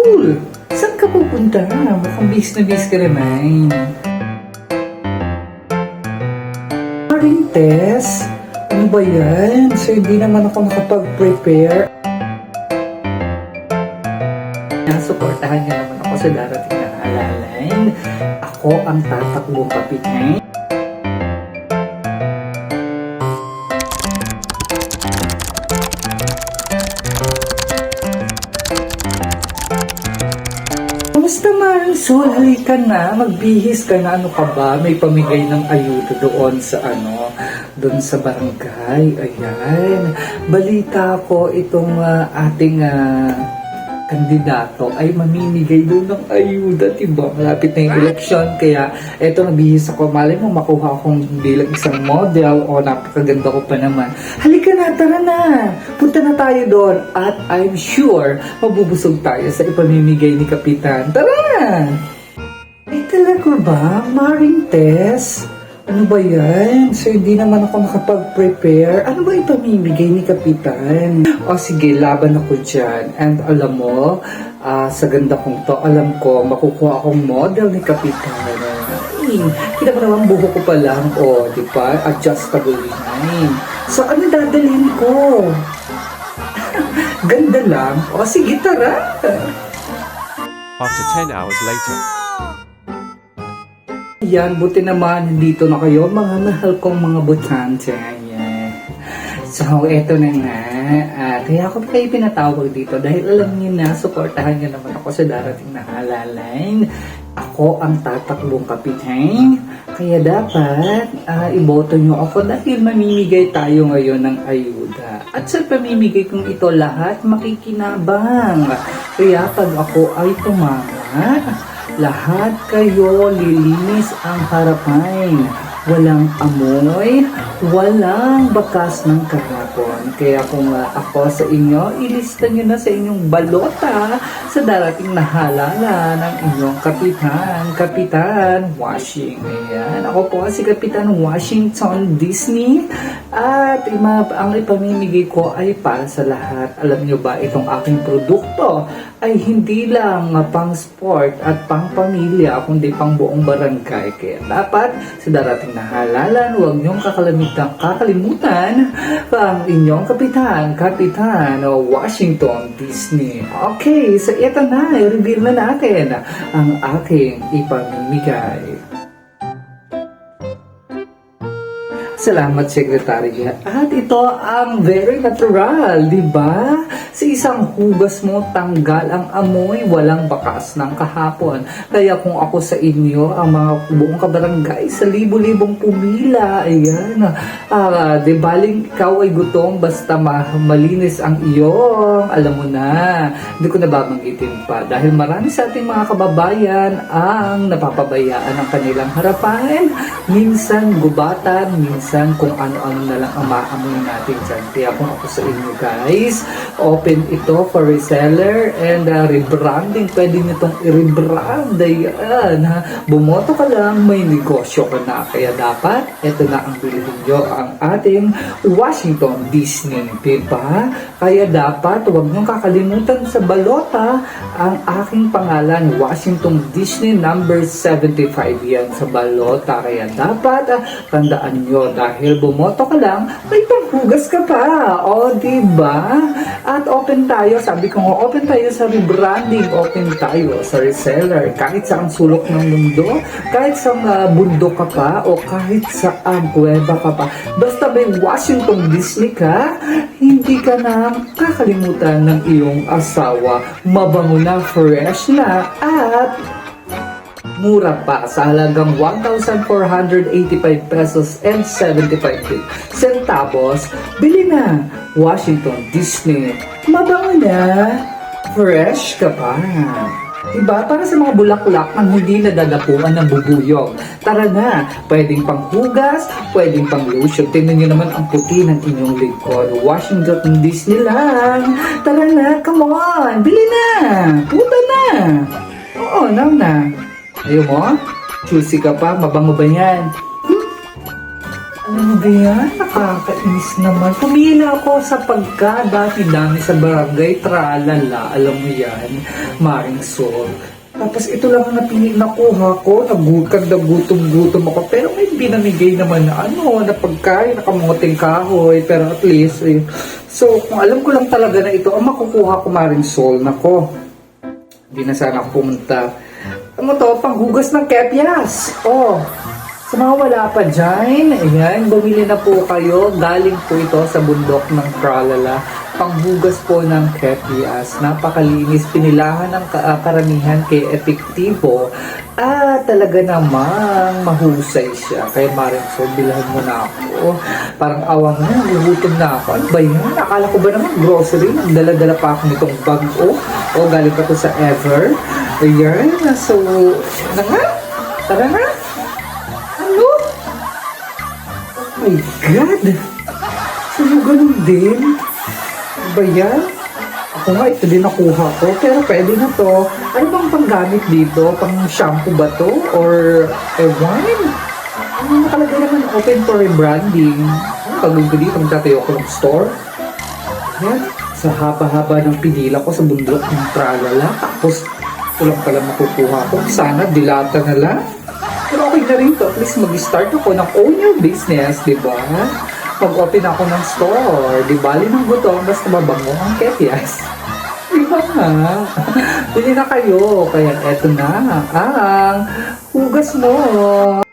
Cool! Saan ka pupunta? Mukhang bis na bis ka naman. Marites? Ano ba yan? So, hindi naman ako nakapag-prepare. Nasuportahan niyo naman ako sa darating na halalan. Ako ang tatakbong kapitan. Marisol? Halika na, magbihis ka na. Ano ka ba? May pamigay ng ayuda doon sa ano, doon sa barangay. Ayan. Balita ko itong ah, ating ah, kandidato ay mamimigay doon ng ayuda, diba? Malapit na yung eleksyon, kaya eto nabihis ako. Malay mo, makuha akong bilang isang model o napakaganda ko pa naman. Halika na, tara na! Punta na tayo doon at I'm sure mabubusog tayo sa ipamimigay ni Kapitan. Tara! Ay talaga ba? Maring Tess? Ano ba yan? So, hindi naman ako nakapag-prepare. Ano ba ipamimigay ni Kapitan? O sige, laban ako dyan. And alam mo, ah, sa ganda kong to, alam ko, makukuha akong model ni Kapitan. Ay, kita mo naman buho ko pa lang. O, di ba? Adjustable line. So, ano dadalhin ko? Ganda lang. O, sige, tara. After 10 hours later. Yan, buti naman, nandito na kayo, mga mahal kong mga butante. Yan. So, eto na nga. Ah, kaya ako kayo pinatawag dito dahil alam niyo na, suportahan niyo naman ako sa darating na halalan. Ako ang tatakbong kapitan. Kaya dapat, ah, iboto niyo ako dahil mamimigay tayo ngayon ng ayuda. At sa pamimigay kong ito lahat, makikinabang. Kaya pag ako ay tumama, lahat kayo lilinis ang harapan. Walang amoy, walang bakas ng kahapon. Kaya kung ah, ako sa inyo, ilista nyo na sa inyong balota sa darating na halala ng inyong kapitan, Kapitan Washing. Ayan, ako po si Kapitan Washington Disney at ima, ang ipamimigay ko ay para sa lahat. Alam nyo ba, itong aking produkto ay hindi lang pang sport at pang pamilya, kundi pang buong barangay. Kaya dapat sa darating na halalan, huwag niyong kakalimutan, kakalimutan ang inyong kapitan, Kapitan Washington Disney. Okay, so ito na, i-reveal na natin ang aking ipamimigay. Salamat, Secretary. At ito ang very natural, di ba? Sa isang hugas mo, tanggal ang amoy, walang bakas ng kahapon. Kaya kung ako sa inyo, ang mga buong kabarangay, sa libo-libong pumila, ayan, ah, di baling ikaw ay gutom, basta ma- malinis ang iyong, alam mo na, hindi ko nababanggitin pa. Dahil marami sa ating mga kababayan ang napapabayaan ng kanilang harapan, minsan gubatan, minsan kung ano-ano na lang ang maamoy natin dyan. Kaya kung ako sa inyo guys, open ito for reseller and uh, rebranding. Pwede nyo itong i-rebrand. Ayan, ha? Bumoto ka lang, may negosyo ka na. Kaya dapat, ito na ang bilhin nyo, ang ating Washington Disney. Diba? Kaya dapat, huwag nyo kakalimutan sa balota ang aking pangalan, Washington Disney number 75 yan sa balota. Kaya dapat, ah, tandaan nyo, dahil bumoto ka lang, may panghugas ka pa. O, di ba? At open tayo, sabi ko nga, open tayo sa rebranding, open tayo sa reseller. Kahit sa ang sulok ng mundo, kahit sa uh, bundok ka pa, o kahit sa kuweba ka pa. Basta may Washington Disney ka, hindi ka na kakalimutan ng iyong asawa. Mabango na, fresh na, at mura pa sa halagang 1,485 pesos and 75 centavos. Bili na Washington Disney. Mabango na. Fresh ka pa. Diba? Para sa mga bulaklak ang hindi nadadapuan ng bubuyog. Tara na, pwedeng panghugas, pwedeng pang lotion. Tingnan nyo naman ang puti ng inyong likod. Washington Disney lang. Tara na, come on, bili na. Puta na. Oo, now na. Ayaw mo? Juicy ka pa? Mabango ba yan? Ano ba yan? Nakakainis naman. Pumila ako sa pagka dami-dami sa barangay. Tralala. Alam mo yan. Maring Sol. Tapos ito lang ang napili nakuha ko. Nagukag na gutom-gutom ako. Pero may binamigay naman na ano, na pagkain, nakamunguting kahoy. Pero at least, eh. So, kung alam ko lang talaga na ito, ang makukuha ko Maring Sol, nako. Hindi na sana pumunta. Ano to? Panghugas ng kepyas. Oh. Sa mga wala pa dyan, ayan, bumili na po kayo. Galing po ito sa bundok ng Tralala. Panghugas po ng kepyas. Napakalinis. Pinilahan ng ka- karamihan kay epektibo. Ah, talaga namang mahusay siya. Kaya Maring so, bilhan mo na ako. Parang awang na, nagugutom na ako. Ano ba yan? Akala ko ba naman grocery? Nagdala-dala pa ako nitong bag. Oh, oh galing pa to sa Ever. Ayan, so, na nga. Tara na. Ano? Oh my God! Sa'yo ganun din? Ano ba yan? Ako nga, ito din nakuha ko. Pero pwede na to. Ano bang panggamit dito? Pang shampoo ba to? Or eh, wine? Ano nakalagay naman open for rebranding? Ano gagawin ko dito? Magtatayo ko ng store? Yan. Sa haba-haba ng pinila ko sa bundok ng tralala. Tapos, ito lang pala makukuha ko. Sana dilata na lang. Pero okay na rin to. At least mag-start ako ng own your business, di ba? Mag-open ako ng store. Di bali ng gutom, basta mabango ang kepias. Di ba nga? Bili na kayo. Kaya eto na ang hugas mo.